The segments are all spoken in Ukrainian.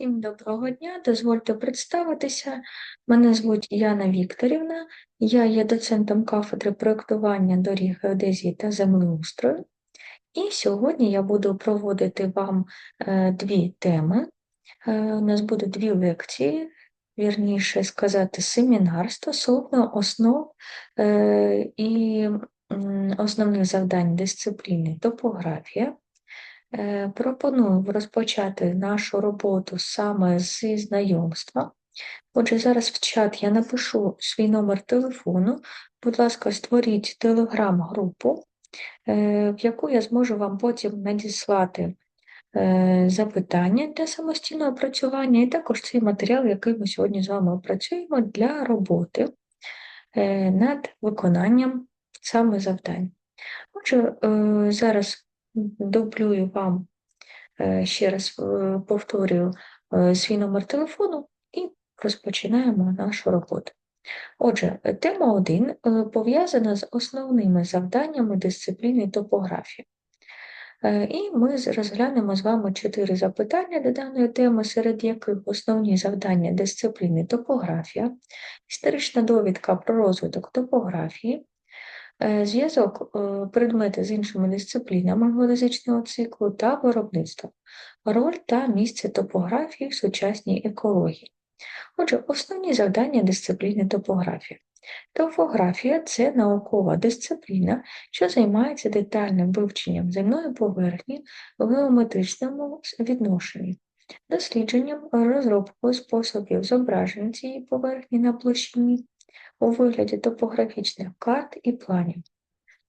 Всім доброго дня, дозвольте представитися. Мене звуть Яна Вікторівна, я є доцентом кафедри проєктування доріг геодезії та землеустрою. І сьогодні я буду проводити вам е, дві теми. Е, У нас буде дві лекції, вірніше сказати, семінар стосовно основ е, і основних завдань дисципліни топографія. Е, Пропоную розпочати нашу роботу саме зі знайомства. Отже, зараз в чат я напишу свій номер телефону. Будь ласка, створіть телеграм-групу, е, в яку я зможу вам потім надіслати е, запитання для самостійного опрацювання, і також цей матеріал, який ми сьогодні з вами опрацюємо для роботи над виконанням саме завдань. Отже, зараз дублюю вам е, ще раз е, повторюю е, свій номер телефону і розпочинаємо нашу роботу. Отже, тема 1 пов'язана з основними завданнями дисципліни топографії. І ми розглянемо з вами чотири запитання до даної теми, серед яких основні завдання дисципліни топографія, історична довідка про розвиток топографії, зв'язок е, предмети з іншими дисциплінами геодезичного циклу та виробництва, роль та місце топографії в сучасній екології. Отже, основні завдання дисципліни топографія. Топографія це наукова дисципліна, що займається детальним вивченням земної поверхні в геометричному відношенні, дослідженням розробкою способів зображення цієї поверхні на площині у вигляді топографічних карт і планів.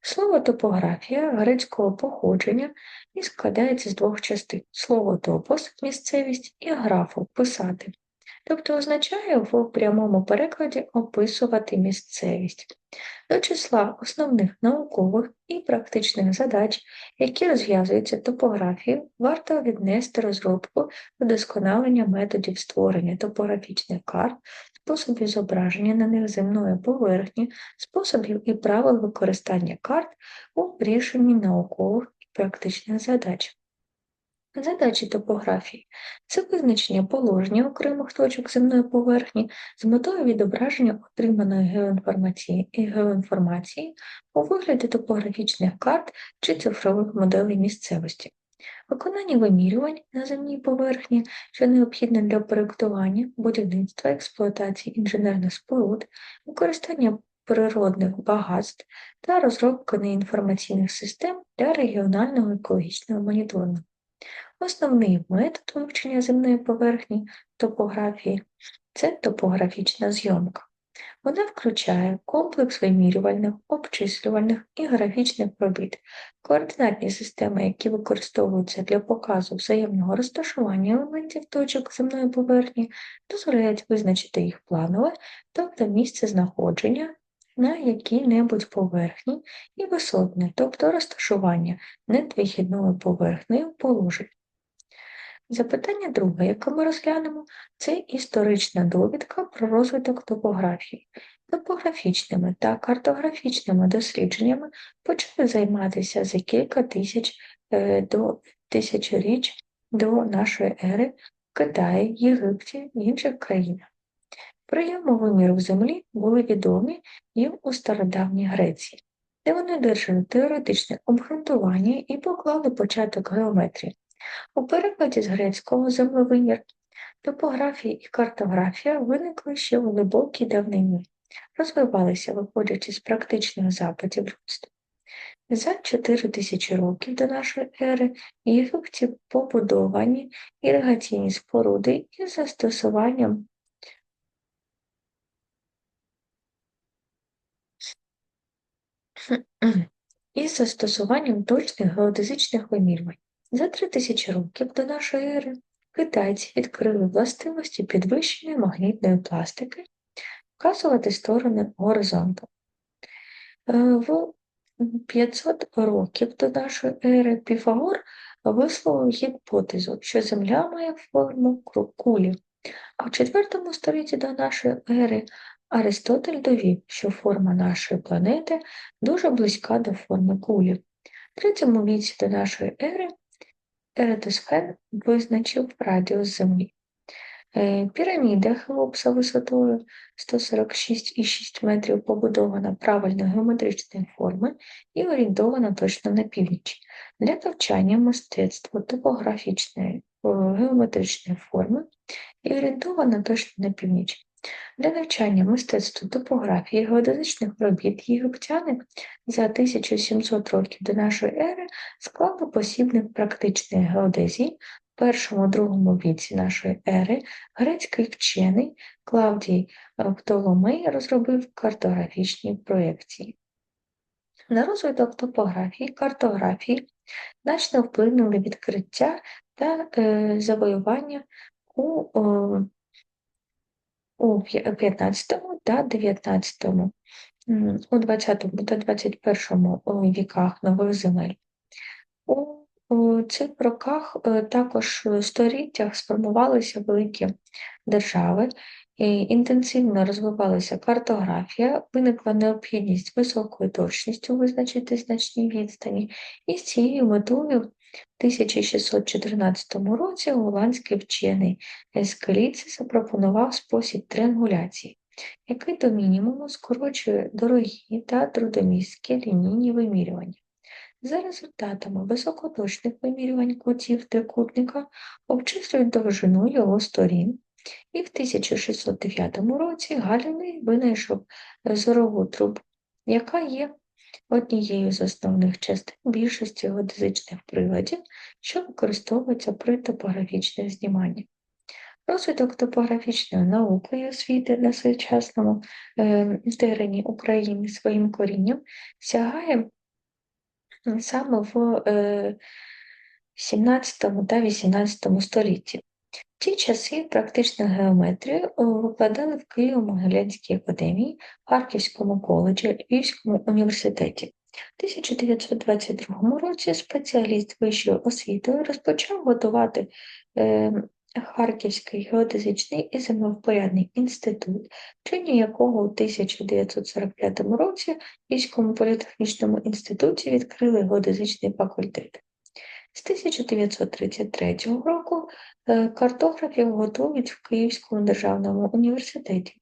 Слово топографія грецького походження і складається з двох частин: слово топос місцевість і графу писати, тобто означає в прямому перекладі описувати місцевість. До числа основних наукових і практичних задач, які розв'язуються топографією, варто віднести розробку вдосконалення методів створення топографічних карт, способів зображення на них земної поверхні, способів і правил використання карт у рішенні наукових і практичних задач. Задачі топографії це визначення положення окремих точок земної поверхні з метою відображення отриманої геоінформації і геоінформації у вигляді топографічних карт чи цифрових моделей місцевості. Виконання вимірювань на земній поверхні, що необхідне для проєктування, будівництва, експлуатації інженерних споруд, використання природних багатств та розробка неінформаційних систем для регіонального екологічного моніторингу. Основний метод вивчення земної поверхні топографії це топографічна зйомка. Вона включає комплекс вимірювальних, обчислювальних і графічних робіт, координатні системи, які використовуються для показу взаємного розташування елементів точок земної поверхні, дозволяють визначити їх планове, тобто місце знаходження на якій-небудь поверхні, і висотне, тобто розташування над вихідною поверхнею положень. Запитання друге, яке ми розглянемо, це історична довідка про розвиток топографії. Топографічними та картографічними дослідженнями почали займатися за кілька тисяч е, до тисячоріч до нашої ери в Китаї, Єгипті і інших країнах. Прийоми вимірів землі були відомі і у стародавній Греції, де вони одержали теоретичне обґрунтування і поклали початок геометрії. У перекладі з грецького землевимір топографія і картографія виникли ще в глибокій давнині, розвивалися, виходячи з практичних запитів людства. За 4 тисячі років до нашої ери Єгипті побудовані іригаційні споруди із застосуванням із застосуванням точних геодезичних вимірювань. За 3000 років до нашої ери китайці відкрили властивості підвищеної магнітної пластики вказувати сторони горизонту. Е, В 500 років до нашої ери Піфагор висловив гіпотезу, що Земля має форму кулі, а в 4 столітті до нашої ери Аристотель довів, що форма нашої планети дуже близька до форми кулі. В третьому віці до нашої ери Ератосфен визначив радіус Землі. Е, Піраміда Хеопса висотою 146,6 метрів побудована правильно геометричної форми і орієнтована точно на північ. Для навчання мистецтва топографічної е, геометричної форми і орієнтована точно на північ. Для навчання мистецтву топографії геодезичних робіт єгиптяни за 1700 років до нашої ери склали посібник практичної геодезії в першому-другому віці нашої ери грецький вчений Клавдій Птоломей розробив картографічні проєкції. На розвиток топографії, картографії значно вплинули відкриття та е, завоювання у у 15 та 19, у 20 та 21 віках нових земель. У цих роках е, також століттях сформувалися великі держави, інтенсивно розвивалася картографія, виникла необхідність високою точністю визначити значні відстані, і з цією метою 1614 році голландський вчений Ескеліці запропонував спосіб триангуляції, який до мінімуму скорочує дорогі та трудомістські лінійні вимірювання. За результатами високоточних вимірювань кутів трикутника обчислюють довжину його сторін, і в 1609 році Галілей винайшов зорову трубу, яка є однією з основних частин більшості геодезичних приладів, що використовуються при топографічних зніманнях. Розвиток топографічної науки і освіти на сучасному е, терені України своїм корінням сягає саме в е, 17 та 18 столітті. В ті часи практичну геометрію викладали в Києво-Могилянській академії, Харківському коледжі, Львівському університеті. У 1922 році спеціаліст вищої освіти розпочав готувати е, Харківський геодезичний і землевпорядний інститут, чині якого у 1945 році в Військовому політехнічному інституті відкрили геодезичний факультет. З 1933 року е, картографів готують в Київському державному університеті.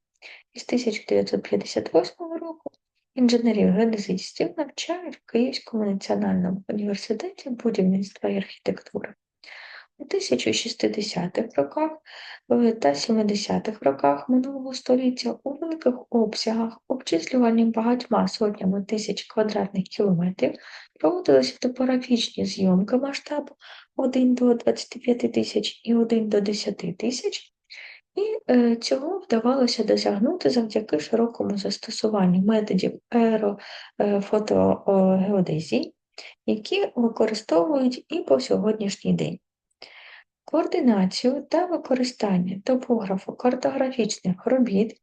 Із 1958 року інженерів-геодезистів навчають в Київському національному університеті будівництва і архітектури. У 1060-х роках е, та 70-х роках минулого століття у великих обсягах, обчислювані багатьма сотнями тисяч квадратних кілометрів, проводилися топографічні зйомки масштабу 1 до 25 тисяч і 1 до 10 тисяч, і е, цього вдавалося досягнути завдяки широкому застосуванню методів аерофотогеодезії, які використовують і по сьогоднішній день. Координацію та використання топографо-картографічних робіт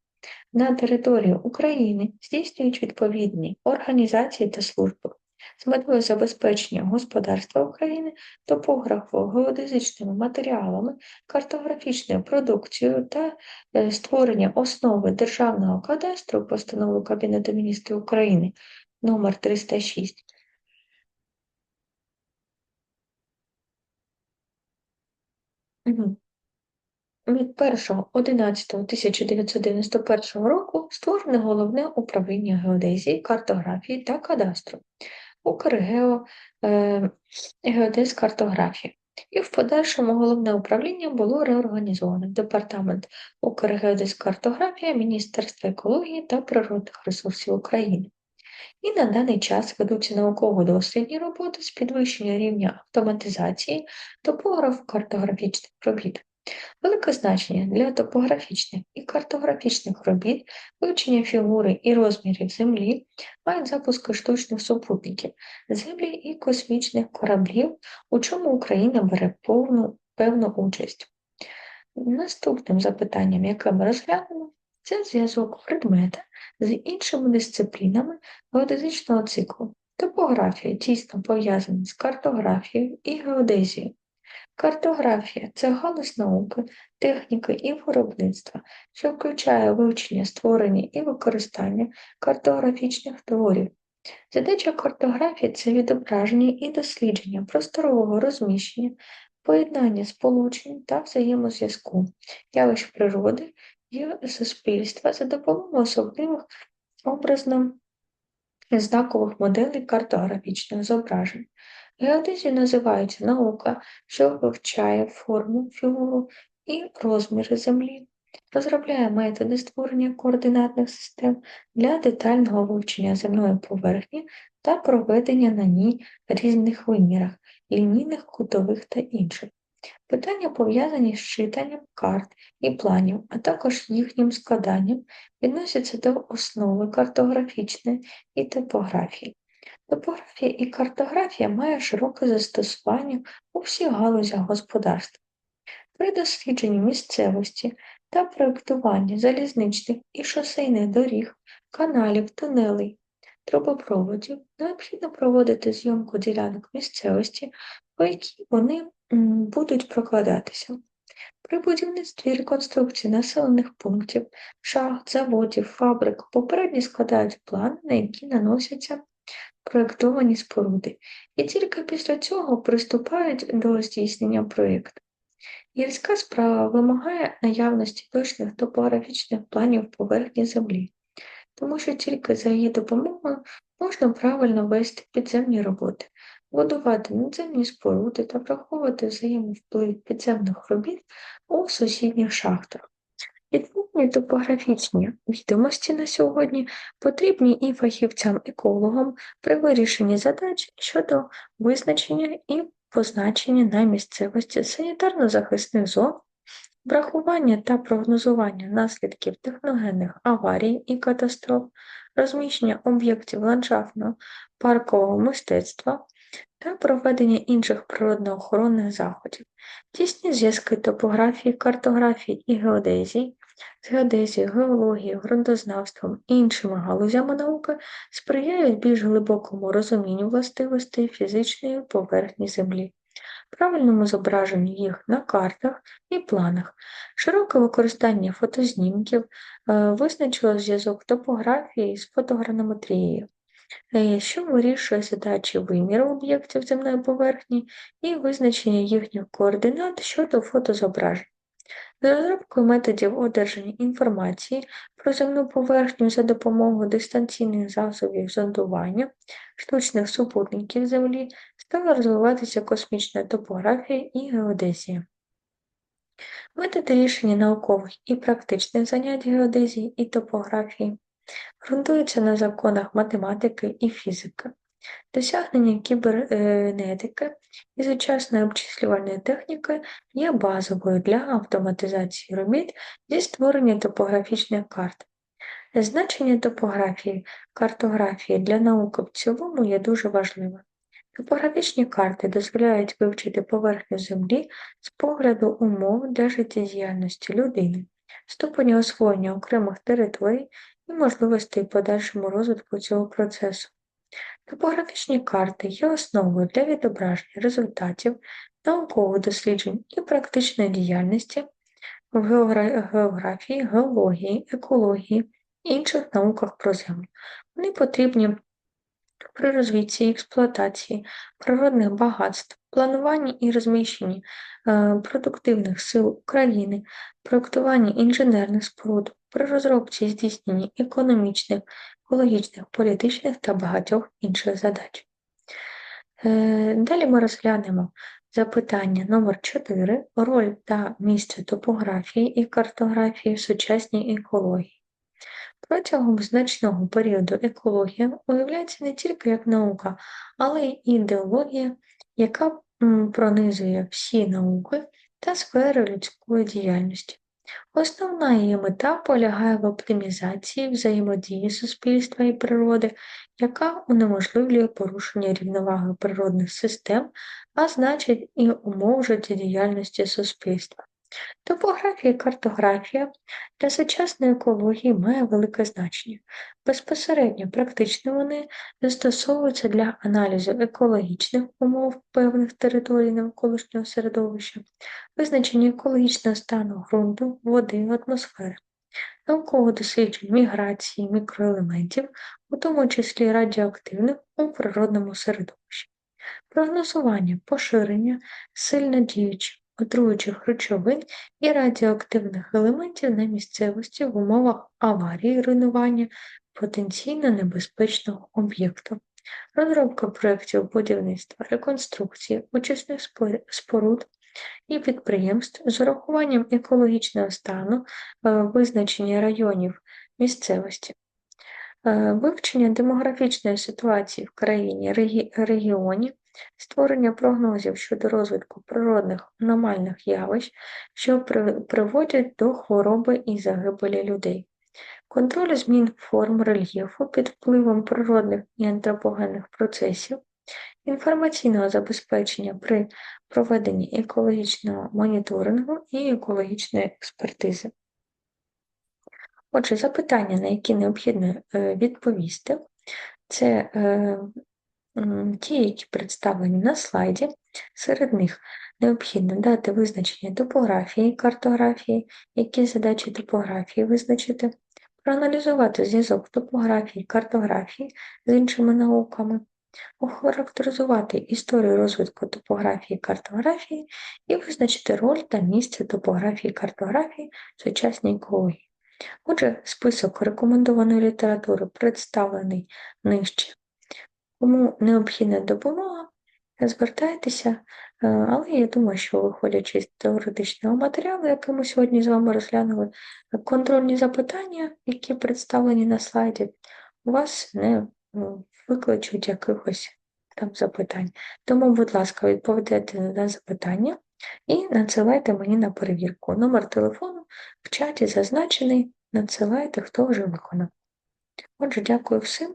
на території України здійснюють відповідні організації та служби з метою забезпечення господарства України топографо-геодезичними матеріалами, картографічною продукцією та е, створення основи державного кадастру постанови Кабінету міністрів України номер 306 Від 1.11.1991 року створене головне управління геодезії, картографії та кадастру Укргео е, геодезкартографії. І в подальшому головне управління було реорганізовано в департамент Укргеодезкартографія Міністерства екології та природних ресурсів України. І на даний час ведуться науково-дослідні роботи з підвищення рівня автоматизації топограф-картографічних робіт. Велике значення для топографічних і картографічних робіт, вивчення фігури і розмірів Землі мають запуски штучних супутників, Землі і космічних кораблів, у чому Україна бере повну певну участь. Наступним запитанням, яке ми розглянемо, це зв'язок предмета з іншими дисциплінами геодезичного циклу. Топографія тісно пов'язана з картографією і геодезією. Картографія це галузь науки, техніки і виробництва, що включає вивчення, створення і використання картографічних творів. Задача картографії це відображення і дослідження просторового розміщення, поєднання сполучень та взаємозв'язку явищ природи суспільства за допомогою особливих образно знакових моделей картографічних зображень. Геодезію називають наука, що вивчає форму, фігуру і розміри Землі, розробляє методи створення координатних систем для детального вивчення земної поверхні та проведення на ній різних вимірах, лінійних, кутових та інших. Питання пов'язані з читанням карт і планів, а також їхнім складанням, відносяться до основи картографічної і топографії. Топографія і картографія має широке застосування у всіх галузях господарства. При дослідженні місцевості та проєктуванні залізничних і шосейних доріг, каналів, тунелей, трубопроводів необхідно проводити зйомку ділянок місцевості, по якій вони будуть прокладатися. При будівництві реконструкції населених пунктів, шахт, заводів, фабрик попередньо складають плани, на які наносяться проєктовані споруди, і тільки після цього приступають до здійснення проєкту. Гірська справа вимагає наявності точних топографічних планів поверхні землі, тому що тільки за її допомогою можна правильно вести підземні роботи, будувати надземні споруди та враховувати взаємовплив підземних робіт у сусідніх шахтах. Відповідні топографічні відомості на сьогодні потрібні і фахівцям-екологам при вирішенні задач щодо визначення і позначення на місцевості санітарно-захисних зон, врахування та прогнозування наслідків техногенних аварій і катастроф, розміщення об'єктів ландшафтного паркового мистецтва та проведення інших природоохоронних заходів, тісні зв'язки топографії, картографії і геодезії. З геодезією, геологією, ґрунтознавством і іншими галузями науки сприяють більш глибокому розумінню властивостей фізичної поверхні Землі, правильному зображенню їх на картах і планах, широке використання фотознімків е, визначило зв'язок топографії з фотогранометрією. Е, що вирішує задачі виміру об'єктів земної поверхні і визначення їхніх координат щодо фотозображень. За розробкою методів одержання інформації про земну поверхню за допомогою дистанційних засобів зондування, штучних супутників Землі стала розвиватися космічна топографія і геодезія. Методи рішення наукових і практичних занять геодезії і топографії ґрунтуються на законах математики і фізики. Досягнення кібернетики і сучасної обчислювальної техніки є базовою для автоматизації робіт зі створення топографічних карт. Значення топографії, картографії для науки в цілому є дуже важливим. Топографічні карти дозволяють вивчити поверхню Землі з погляду умов для життєдіяльності людини, ступені освоєння окремих територій і можливостей подальшому розвитку цього процесу. Топографічні карти є основою для відображення результатів наукових досліджень і практичної діяльності в географії, геології, екології і інших науках про землю. Вони потрібні при розвитку і експлуатації природних багатств, плануванні і розміщенні е, продуктивних сил України, проєктуванні інженерних споруд, при розробці і здійсненні економічних, екологічних, політичних та багатьох інших задач. Е, далі ми розглянемо запитання номер 4 роль та місце топографії і картографії в сучасній екології. Протягом значного періоду екологія уявляється не тільки як наука, але й ідеологія, яка пронизує всі науки та сфери людської діяльності. Основна її мета полягає в оптимізації взаємодії суспільства і природи, яка унеможливлює порушення рівноваги природних систем, а значить і умов життєдіяльності суспільства. Топографія і картографія для сучасної екології має велике значення. Безпосередньо практично вони застосовуються для аналізу екологічних умов певних територій навколишнього середовища, визначення екологічного стану ґрунту, води, атмосфери, науково досліджень міграції мікроелементів, у тому числі радіоактивних у природному середовищі. прогнозування поширення сильно діючих отруючих речовин і радіоактивних елементів на місцевості в умовах аварії руйнування потенційно небезпечного об'єкту. Розробка проєктів будівництва, реконструкції, очисних споруд і підприємств з урахуванням екологічного стану, е, визначення районів місцевості, е, вивчення демографічної ситуації в країні регі- регіоні, створення прогнозів щодо розвитку природних аномальних явищ, що приводять до хвороби і загибелі людей. Контроль змін форм рельєфу під впливом природних і антропогенних процесів, інформаційного забезпечення при проведенні екологічного моніторингу і екологічної експертизи. Отже, запитання, на які необхідно е, відповісти, це е, ті, які представлені на слайді. Серед них необхідно дати визначення топографії, картографії, які задачі топографії визначити, проаналізувати зв'язок топографії, картографії з іншими науками, охарактеризувати історію розвитку топографії картографії і визначити роль та місце топографії картографії в сучасній екології. Отже, список рекомендованої літератури представлений нижче. Кому необхідна допомога, звертайтеся, е, але я думаю, що виходячи з теоретичного матеріалу, який ми сьогодні з вами розглянули, контрольні запитання, які представлені на слайді, у вас не е, викличуть якихось там запитань. Тому, будь ласка, відповідайте на запитання і надсилайте мені на перевірку. Номер телефону в чаті зазначений, надсилайте, хто вже виконав. Отже, дякую всім,